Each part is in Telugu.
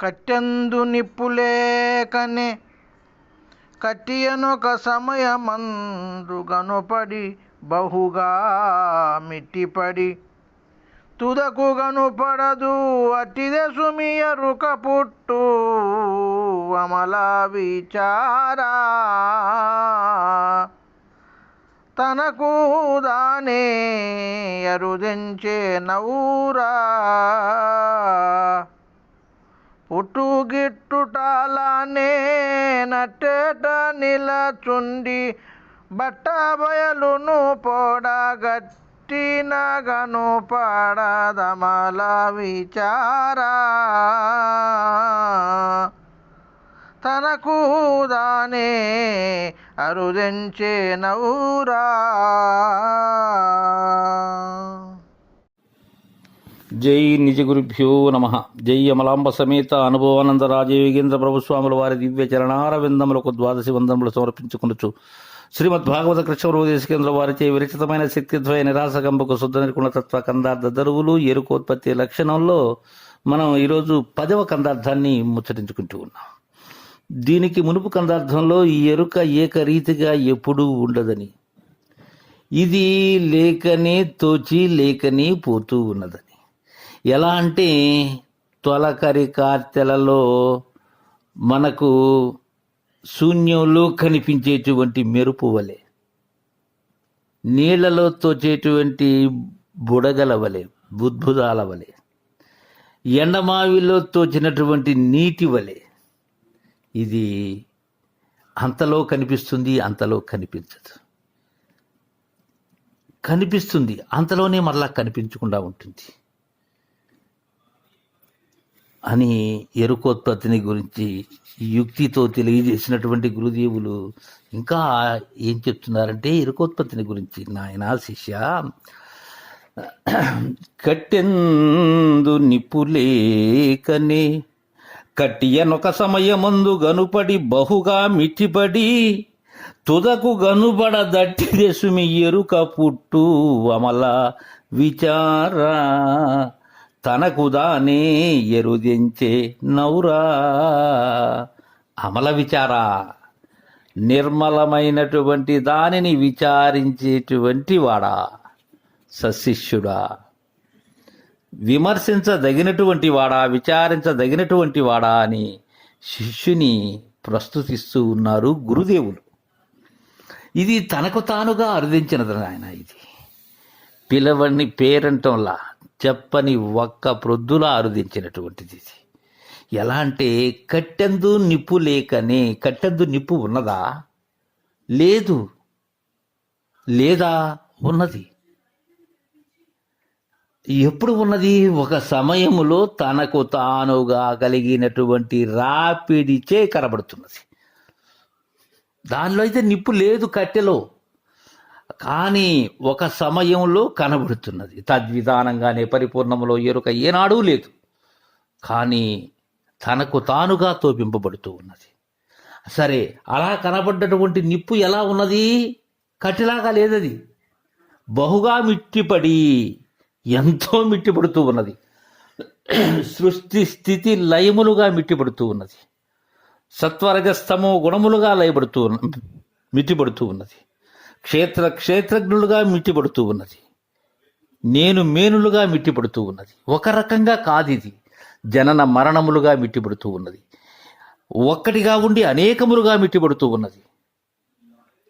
కట్టెందు నిప్పులేకనే కట్టియనొక సమయమందు గనుపడి బహుగా మిట్టిపడి తుదకు గనుపడదు అట్టిదే సుమియ రుక పుట్టు అమల విచారా. తనకు దానే అరుదించే నవ్వురా పుట్టుగిట్టుటాలానే నట్టేట నిలచుండి బట్ట బయలును పొడగట్టిన గను పడదమల విచారా. తనకు దానే అరుదెంచే నౌరా జై నిజ గురుభ్యో నమ. జై అమలాంబ సమేత అనుభవానంద రాజయోగేంద్ర ప్రభుస్వాముల వారి దివ్య చరణారవిందములకు ద్వాదశి వందములు సమర్పించుకునొచ్చు శ్రీమద్ భాగవత కృష్ణోపదేశకేంద్ర వారిచే విరచితమైన శక్తిద్వయ నిరాశకంబకు శుద్ధ నిర్గుణ తత్వ కందార్థ దరువులు ఎరుకోత్పత్తి లక్షణంలో మనం ఈరోజు పదవ కందార్థాన్ని ముచ్చటించుకుంటూ ఉన్నాం. దీనికి మునుపు కందార్థంలో ఈ ఎరుక ఏకరీతిగా ఎప్పుడూ ఉండదని. ఇది లేకనే తోచి లేకనే పోతూ ఉన్నదని. ఎలా అంటే తొలకరి కార్తెలలో మనకు శూన్యంలో కనిపించేటువంటి మెరుపు వలె నీళ్ళలో తోచేటువంటి బుడగల వలె బుద్భుదాల వలె ఎండమావిలో తోచినటువంటి నీటి వలె ఇది అంతలో కనిపిస్తుంది అంతలో కనిపించదు. కనిపిస్తుంది అంతలోనే మరలా కనిపించకుండా ఉంటుంది. అని ఎరుకోత్పత్తిని గురించి యుక్తితో తెలియజేసినటువంటి గురుదేవులు ఇంకా ఏం చెప్తున్నారంటే ఎరుకోత్పత్తిని గురించి నాయన శిష్య కట్టెందు నిప్పులేకనే కట్టియనొక సమయమందు గనుపడి బహుగా మిచ్చిపడి తుదకు గనుబడ దట్టి దశమి ఎరుక పుట్టు అమల విచారా. తనకుదానే ఎరుదించే నౌరా? అమల విచారా? నిర్మలమైనటువంటి దానిని విచారించేటువంటి వాడా సశిష్యుడా. విమర్శించదగినటువంటి వాడా విచారించదగినటువంటి వాడా అని శిష్యుని ప్రస్తుతిస్తూ ఉన్నారు గురుదేవులు. ఇది తనకు తానుగా అరుదించినది ఆయన ఇది. పిలవని పేరంటంలా చెప్పని ఒక్క ప్రొద్దులా అరుదించినటువంటిది ఇది. ఎలా అంటే కట్టెందు నిప్పు లేకనే కట్టెందు నిప్పు ఉన్నదా? లేదు. లేదా? ఉన్నది. ఎప్పుడు ఉన్నది? ఒక సమయములో తనకు తానుగా కలిగినటువంటి రాపిడిచే కనబడుతున్నది. దానిలో అయితే నిప్పు లేదు కట్టెలో. కానీ ఒక సమయంలో కనబడుతున్నది. తద్విధానంగానే పరిపూర్ణములో ఎరుక ఏనాడూ లేదు. కానీ తనకు తానుగా తోపింపబడుతూ ఉన్నది. సరే అలా కనబడ్డటువంటి నిప్పు ఎలా ఉన్నది? కట్టిలాగా లేదది. బహుగా మిట్టిపడి ఎంతో మిట్టిపడుతూ ఉన్నది. సృష్టి స్థితి లయములుగా మిట్టిపడుతూ ఉన్నది. సత్వరజస్తమో గుణములుగా లయబడుతూ మిట్టిపడుతూ ఉన్నది. క్షేత్ర క్షేత్రజ్ఞులుగా మిట్టిపడుతూ ఉన్నది. నేను మేనులుగా మిట్టిపడుతూ ఉన్నది. ఒక రకంగా కాదు ఇది జనన మరణములుగా మిట్టిపడుతూ ఉన్నది. ఒక్కటిగా ఉండి అనేకములుగా మిట్టిపడుతూ ఉన్నది.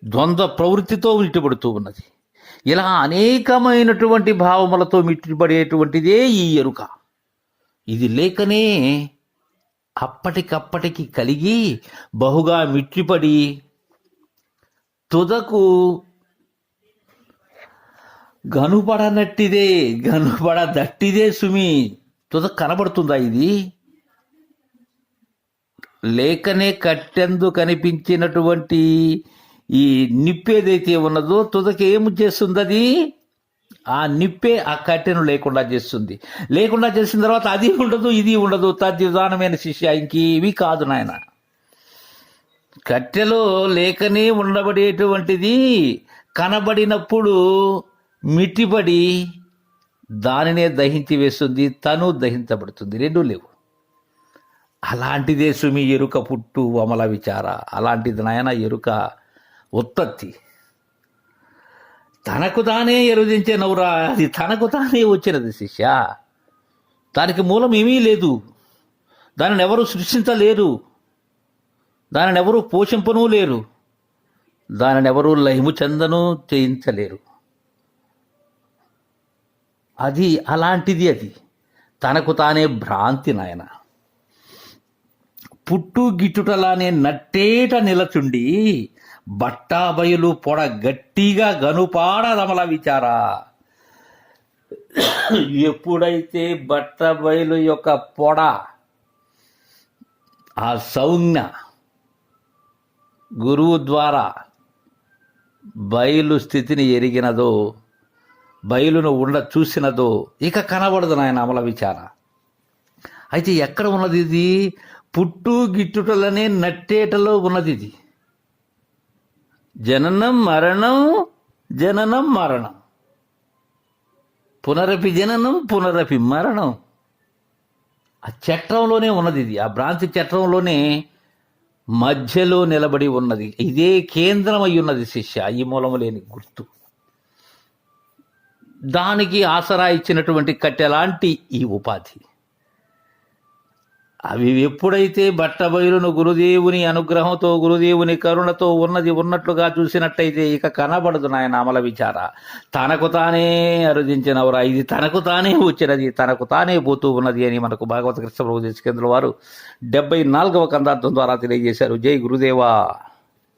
ద్వంద్వ ప్రవృత్తితో మిట్టిపడుతూ ఉన్నది. ఇలా అనేకమైనటువంటి భావములతో మిట్టిపడేటువంటిదే ఈ ఎరుక. ఇది లేకనే అప్పటికప్పటికి కలిగి బహుగా మిట్టిపడి తుదకు గనుపడనట్టిదే గనుపడదట్టిదే సుమి. తుద కనబడుతుందా ఇది? లేకనే కట్టెందు కనిపించినటువంటి ఈ నిప్పేదైతే ఉన్నదో తుదకి ఏమి చేస్తుంది అది ఆ నిప్పే ఆ కట్టెను లేకుండా చేస్తుంది. లేకుండా చేసిన తర్వాత అది ఉండదు ఇది ఉండదు. తద్విధానమైన శిష్య ఇంకేవి కాదు నాయన. కట్టెలో లేకనే ఉండబడేటువంటిది కనబడినప్పుడు మిట్టిబడి దానినే దహించి వేస్తుంది తను దహించబడుతుంది రెండూ లేవు. అలాంటిదే సుమి ఎరుక పుట్టు అమల విచార అలాంటిది నాయన ఎరుక ఉత్పత్తి. తనకు తానే ఎరుదించే నవ్వురా అది తనకు తానే వచ్చినది శిష్య. దానికి మూలం ఏమీ లేదు. దానిని ఎవరు సృష్టించలేరు. దానిని ఎవరు పోషింపనూ లేరు. దానిని ఎవరు లయము చెందను చేయించలేరు. అది అలాంటిది అది. తనకు తానే భ్రాంతి నాయన. పుట్టు గిట్టుటలానే నట్టేట నిలచుండి బట్టాబయలు పొడ గట్టిగా గనుపాడ రమల విచారా. ఎప్పుడైతే బట్ట బయలు యొక్క పొడ ఆ సౌజ్ఞ గురువు ద్వారా బయలు స్థితిని ఎరిగినదో బయలును ఉండ చూసినదో ఇక కనబడదు నాయన అమల విచార. అయితే ఎక్కడ ఉన్నది ఇది? పుట్టు గిట్టుటలనే నట్టేటలో ఉన్నది ఇది. జననం మరణం జననం మరణం. పునరపి జననం పునరపి మరణం. ఆ చట్రంలోనే ఉన్నది ఇది. ఆ బ్రాంచ్ చట్రంలోనే మధ్యలో నిలబడి ఉన్నది. ఇదే కేంద్రం అయి ఉన్నది శిష్య. ఈ మూలము లేని గుర్తు. దానికి ఆసరా ఇచ్చినటువంటి కట్టెలాంటి ఈ ఉపాధి. అవి ఎప్పుడైతే బట్టబయలును గురుదేవుని అనుగ్రహంతో గురుదేవుని కరుణతో ఉన్నది ఉన్నట్లుగా చూసినట్టయితే ఇక కనబడదు నాయన అమల విచార. తనకు తానే అరుదించినవరా? ఇది తనకు తానే వచ్చినది తనకు తానే పోతూ ఉన్నది అని మనకు భాగవత కృష్ణ ప్రభు దేశకేంద్రుల వారు డెబ్బై నాలుగవ కందార్థం ద్వారా తెలియజేశారు. జై గురుదేవా.